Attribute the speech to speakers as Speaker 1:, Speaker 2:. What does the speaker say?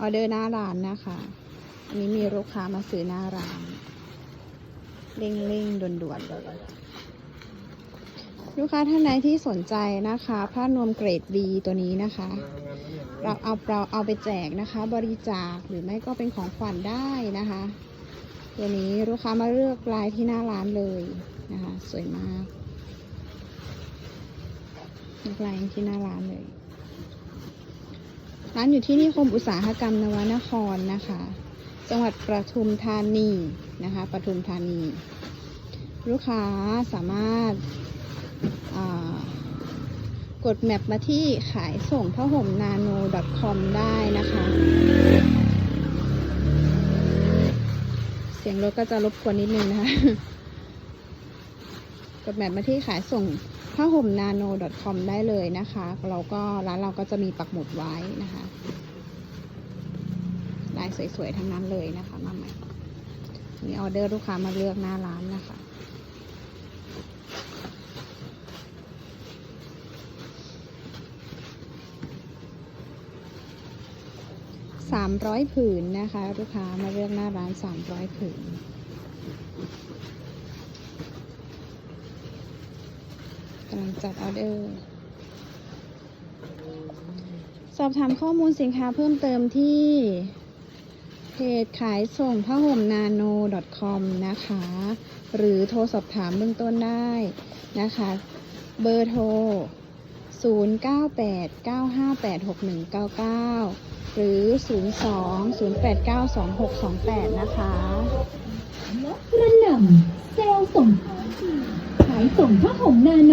Speaker 1: ออเดอร์หน้าร้านนะคะ อันนี้มีลูกค้ามาซื้อหน้าร้าน เร่งเร่งด่วนด่วนเลย ลูกค้าท่านใดที่สนใจนะคะ ผ้านวมเกรด B ตัวนี้นะคะ เราเอาเราเอาไปแจกนะคะ บริจาคหรือไม่ก็เป็นของขวัญได้นะคะ ตัวนี้ลูกค้ามาเลือกลายที่หน้าร้านเลยนะคะ สวยมากเลือกลายที่หน้าร้านเลย ร้านอยู่ที่นิคมอุตสาหกรรมนวนครนะคะ จังหวัดปทุมธานีนะคะปทุมธานี ลูกค้าสามารถากดแมปมาที่ขายส่งผ้าห่มนาโน .com ได้นะคะ เสียงรถก็จะรบกวนนิดนึงนะคะกดแบบมาที่ขายส่งผ้าห่ม nano. com ได้เลยนะคะเราก็ร้านเราก็จะมีปักหมุดไว้นะคะลายสวยๆทั้งนั้นเลยนะคะมาใหม่มีออเดอร์ลูกค้ามาเลือกหน้าร้านนะคะ สามร้อยผืนนะคะ ลูกค้ามาเลือกหน้าร้านสามร้อยผืน กำลังจัดออเดอร์ สอบถามข้อมูลสินค้าเพิ่มเติมที่เพจขายส่งผ้าห่มนาโน .com นะคะ หรือโทรสอบถามเบื้องต้นได้นะคะ เบอร์โทร 0989586199 หรือ 02-089-2628 นะคะ
Speaker 2: และกระหน่ำเซลล์ส่งขายส่งผ้าห่มนาโน